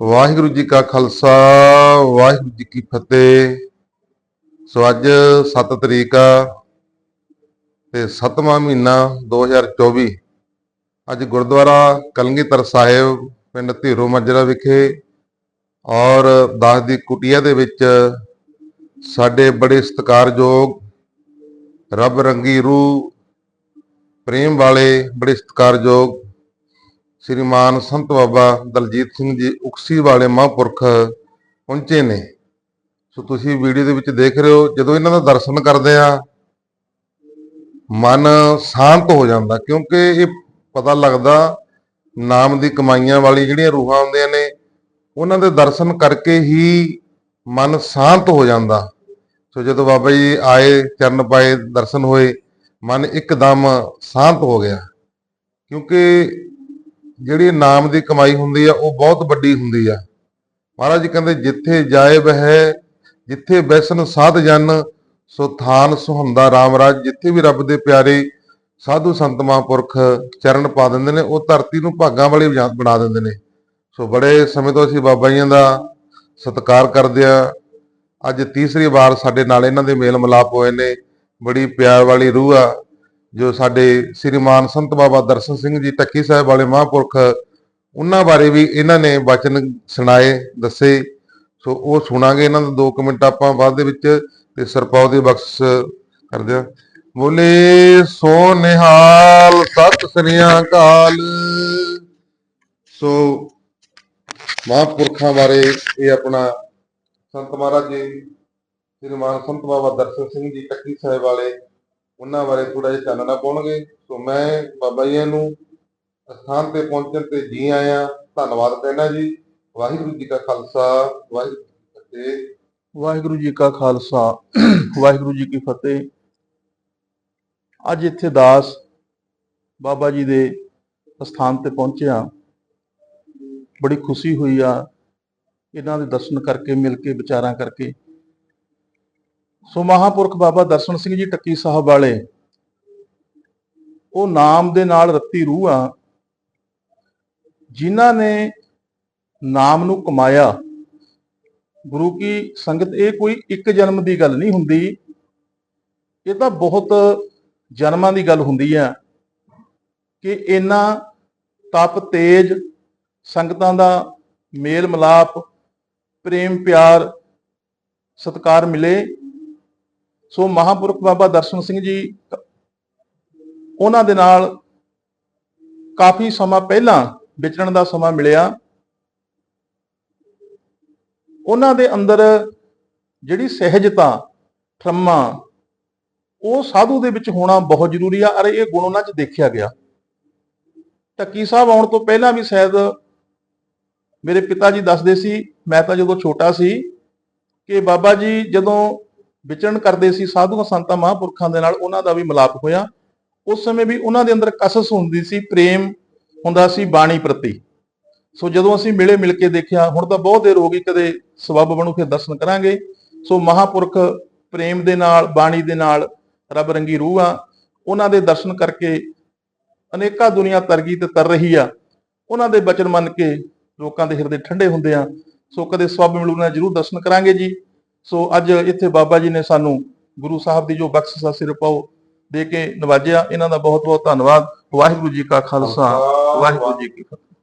ਵਾਹਿਗੁਰੂ ਜੀ ਕਾ ਖਾਲਸਾ, ਵਾਹਿਗੁਰੂ ਜੀ ਕੀ ਫਤਿਹ। ਸੋ ਅੱਜ 7 ਤਰੀਕ ਆ ਤੇ 7ਵਾਂ ਮਹੀਨਾ 2024 ਅੱਜ ਗੁਰਦੁਆਰਾ ਕਲਗੀਧਰ ਸਾਹਿਬ, ਪਿੰਡ ਧੀਰੋ ਮਾਜਰਾ ਵਿਖੇ ਔਰ ਦਾਸ ਦੀ ਕੁਟੀਆ ਦੇ ਵਿੱਚ ਸਾਡੇ ਬੜੇ ਸਤਿਕਾਰਯੋਗ ਰੱਬ ਰੰਗੀ ਰੂਹ, ਪ੍ਰੇਮ ਵਾਲੇ ਬੜੇ ਸਤਿਕਾਰਯੋਗ ਸ੍ਰੀਮਾਨ ਸੰਤ ਬਾਬਾ ਦਲਜੀਤ ਸਿੰਘ ਜੀ ਉਕਸੀ ਵਾਲੇ ਮਹਾਂਪੁਰਖ ਪਹੁੰਚੇ ਨੇ। ਸੋ ਤੁਸੀਂ ਵੀਡੀਓ ਦੇ ਵਿੱਚ ਦੇਖ ਰਹੇ ਹੋ, ਜਦੋਂ ਇਹਨਾਂ ਦਾ ਦਰਸ਼ਨ ਕਰਦੇ ਆ ਮਨ ਸ਼ਾਂਤ ਹੋ ਜਾਂਦਾ, ਕਿਉਂਕਿ ਇਹ ਪਤਾ ਲੱਗਦਾ ਨਾਮ ਦੀ ਕਮਾਈਆਂ ਵਾਲੀ ਜਿਹੜੀਆਂ ਰੂਹਾਂ ਹੁੰਦੀਆਂ ਨੇ, ਉਹਨਾਂ ਦੇ ਦਰਸ਼ਨ ਕਰਕੇ ਹੀ ਮਨ ਸ਼ਾਂਤ ਹੋ ਜਾਂਦਾ। ਸੋ ਜਦੋਂ ਬਾਬਾ ਜੀ ਆਏ, ਚਰਨ ਪਾਏ, ਦਰਸ਼ਨ ਹੋਏ, ਮਨ ਇੱਕਦਮ ਸ਼ਾਂਤ ਹੋ ਗਿਆ। ਕਿਉਂਕਿ ਜਿਹੜੀ ਨਾਮ ਦੀ ਕਮਾਈ ਹੁੰਦੀ ਆ, ਉਹ ਬਹੁਤ ਵੱਡੀ ਹੁੰਦੀ ਆ। ਮਹਾਰਾਜ ਜੀ ਕਹਿੰਦੇ, ਜਿੱਥੇ ਜਾਇਬ ਹੈ ਜਿੱਥੇ ਬੈਸਨ ਸਾਧ ਜਨ, ਸੋ ਥਾਨ ਸੁਹੰਦਾ ਰਾਮ ਰਾਜ। ਜਿੱਥੇ ਵੀ ਰੱਬ ਦੇ ਪਿਆਰੇ ਸਾਧੂ ਸੰਤ ਮਹਾਂਪੁਰਖ ਚਰਨ ਪਾ ਦਿੰਦੇ ਨੇ, ਉਹ ਧਰਤੀ ਨੂੰ ਭਾਗਾਂ ਵਾਲੀ ਬਣਾ- ਦਿੰਦੇ ਨੇ। ਸੋ ਬੜੇ ਸਮੇਂ ਤੋਂ ਅਸੀਂ ਬਾਬਾ ਜੀਆਂ ਦਾ ਸਤਿਕਾਰ ਕਰਦੇ ਆ। ਅੱਜ ਤੀਸਰੀ ਵਾਰ ਸਾਡੇ ਨਾਲ ਇਹਨਾਂ ਦੇ ਮੇਲ ਮਿਲਾਪ ਹੋਏ ਨੇ। ਬੜੀ ਪਿਆਰ ਵਾਲੀ ਰੂਹ ਆ। ਜੋ ਸਾਡੇ ਸ੍ਰੀਮਾਨ ਸੰਤ ਬਾਬਾ ਦਰਸ਼ਨ ਸਿੰਘ ਜੀ ਟੱਕੀ ਸਾਹਿਬ ਵਾਲੇ ਮਹਾਂਪੁਰਖ, ਉਹਨਾਂ ਬਾਰੇ ਵੀ ਇਹਨਾਂ ਨੇ ਵਚਨ ਸੁਣਾਏ, ਦੱਸੇ। ਸੋ ਉਹ ਸੁਣਾਂਗੇ ਇਹਨਾਂ ਦਾ 2 ਮਿੰਟ ਆਪਾਂ ਬਾਅਦ ਦੇ ਵਿੱਚ ਤੇ ਸਰਪਾਉ ਦੀ ਬਖਸ਼ ਕਰਦੇ ਆ ਬੋਲੇ, ਸੋ ਨਿਹਾਲ ਸਤਿ ਸ੍ਰੀ ਅਕਾਲ। ਸੋ ਮਹਾਂਪੁਰਖਾਂ ਬਾਰੇ ਇਹ ਆਪਣਾ ਸੰਤ ਮਹਾਰਾਜ ਜੀ ਸ੍ਰੀਮਾਨ ਸੰਤ ਬਾਬਾ ਦਰਸ਼ਨ ਸਿੰਘ ਜੀ ਟੱਕੀ ਸਾਹਿਬ ਵਾਲੇ ਉਹਨਾਂ ਬਾਰੇ ਥੋੜਾ ਜਿਹਾ ਚਾਨਣਾ ਪਾਉਣਗੇ। ਸੋ ਮੈਂ ਬਾਬਾ ਜੀ ਨੂੰ ਸਥਾਨ ਤੇ ਪਹੁੰਚਣ ਤੇ ਜੀ ਆਇਆਂ। ਧੰਨਵਾਦ ਕਹਿਣਾ ਜੀ। ਵਾਹਿਗੁਰੂ ਜੀ ਕਾ ਖਾਲਸਾ, ਵਾਹਿਗੁਰੂ ਜੀ ਕੀ ਫਤਿਹ। ਵਾਹਿਗੁਰੂ ਜੀ ਕਾ ਖਾਲਸਾ, ਵਾਹਿਗੁਰੂ ਜੀ ਕੀ ਫਤਿਹ। ਅੱਜ ਇੱਥੇ ਦਾਸ ਬਾਬਾ ਜੀ ਦੇ ਸਥਾਨ ਤੇ ਪਹੁੰਚਿਆ। ਬੜੀ ਖੁਸ਼ੀ ਹੋਈ ਆ। ਇਹਨਾਂ ਦੇ ਦਰਸ਼ਨ ਕਰਕੇ, ਮਿਲ ਕੇ, ਵਿਚਾਰਾਂ ਕਰਕੇ। ਸੋ ਮਹਾਪੁਰਖ ਬਾਬਾ ਦਰਸ਼ਨ ਸਿੰਘ ਜੀ ਟੱਕੀ ਸਾਹਿਬ ਵਾਲੇ, ਉਹ ਨਾਮ ਦੇ ਨਾਲ ਰੱਤੀ ਰੂਹ ਆ, ਜਿਨ੍ਹਾਂ ਨੇ ਨਾਮ ਨੂੰ ਕਮਾਇਆ। ਗੁਰੂ ਕੀ ਸੰਗਤ, ਇਹ ਕੋਈ ਇੱਕ ਜਨਮ ਦੀ ਗੱਲ ਨਹੀਂ ਹੁੰਦੀ। ਇਹ ਤਾਂ ਬਹੁਤ ਜਨਮਾਂ ਦੀ ਗੱਲ ਹੁੰਦੀ ਹੈ ਕਿ ਇਹਨਾਂ ਤਪ ਤੇਜ ਸੰਗਤਾਂ ਦਾ ਮੇਲ ਮਿਲਾਪ ਪ੍ਰੇਮ ਪਿਆਰ ਸਤਕਾਰ ਮਿਲੇ। ਸੋ ਮਹਾਪੁਰਖ ਬਾਬਾ ਦਰਸ਼ਨ ਸਿੰਘ ਜੀ ਉਹਨਾਂ ਦੇ ਨਾਲ ਕਾਫੀ ਸਮਾਂ ਪਹਿਲਾਂ ਵਿਚਰਨ ਦਾ ਸਮਾਂ ਮਿਲਿਆ। ਉਹਨਾਂ ਦੇ ਅੰਦਰ ਜਿਹੜੀ ਸਹਿਜਤਾ ਠਰਮਾ ਉਹ ਸਾਧੂ ਦੇ ਵਿੱਚ ਹੋਣਾ ਬਹੁਤ ਜ਼ਰੂਰੀ ਆ। ਅਰੇ ਇਹ ਗੁਣ ਉਹਨਾਂ 'ਚ ਦੇਖਿਆ ਗਿਆ। ਟੱਕੀ ਸਾਹਿਬ ਆਉਣ ਤੋਂ ਪਹਿਲਾਂ ਵੀ ਸ਼ਾਇਦ ਮੇਰੇ ਪਿਤਾ ਜੀ ਦੱਸਦੇ ਸੀ, ਮੈਂ ਤਾਂ ਜਦੋਂ ਛੋਟਾ ਸੀ ਕਿ ਬਾਬਾ ਜੀ ਜਦੋਂ ਵਿਚਰਨ ਕਰਦੇ ਸੀ ਸਾਧੂਆਂ ਸੰਤਾਂ ਮਹਾਂਪੁਰਖਾਂ ਦੇ ਨਾਲ ਉਹਨਾਂ ਦਾ ਵੀ ਮਿਲਾਪ ਹੋਇਆ। ਉਸ ਸਮੇਂ ਵੀ ਉਹਨਾਂ ਦੇ ਅੰਦਰ ਕਸਸ ਹੁੰਦੀ ਸੀ, ਪ੍ਰੇਮ ਹੁੰਦਾ ਸੀ ਬਾਣੀ ਪ੍ਰਤੀ। ਸੋ ਜਦੋਂ ਅਸੀਂ ਮਿਲੇ ਮਿਲ ਕੇ ਦੇਖਿਆ, ਹੁਣ ਤਾਂ ਬਹੁਤ ਦੇਰ ਹੋ ਗਈ, ਕਦੇ ਸਬੱਬ ਬਣੂ ਫਿਰ ਦਰਸ਼ਨ ਕਰਾਂਗੇ। ਸੋ ਮਹਾਪੁਰਖ ਪ੍ਰੇਮ ਦੇ ਨਾਲ, ਬਾਣੀ ਦੇ ਨਾਲ ਰੱਬ ਰੰਗੀ ਰੂਹ ਆ। ਉਹਨਾਂ ਦੇ ਦਰਸ਼ਨ ਕਰਕੇ ਅਨੇਕਾਂ ਦੁਨੀਆ ਤਰਗੀ ਤੇ ਤਰ ਰਹੀ ਆ। ਉਹਨਾਂ ਦੇ ਬਚਨ ਮੰਨ ਕੇ ਲੋਕਾਂ ਦੇ ਹਿਰਦੇ ਠੰਡੇ ਹੁੰਦੇ ਆ। ਸੋ ਕਦੇ ਸਬੱਬ ਮਿਲੂ ਨਾ, ਜਰੂਰ ਦਰਸ਼ਨ ਕਰਾਂਗੇ ਜੀ। ਸੋ ਅੱਜ ਇੱਥੇ ਬਾਬਾ ਜੀ ਨੇ ਸਾਨੂੰ ਗੁਰੂ ਸਾਹਿਬ ਦੀ ਜੋ ਬਖਸ਼ਿਸ਼ ਆ ਸਿਰ ਪਾਓ ਦੇ ਕੇ ਨਵਾਜਿਆ। ਇਹਨਾਂ ਦਾ ਬਹੁਤ ਬਹੁਤ ਧੰਨਵਾਦ। ਵਾਹਿਗੁਰੂ ਜੀ ਕਾ ਖਾਲਸਾ। ਵਾਹਿਗੁਰੂ ਜੀ ਕੀ ਫਤਿਹ।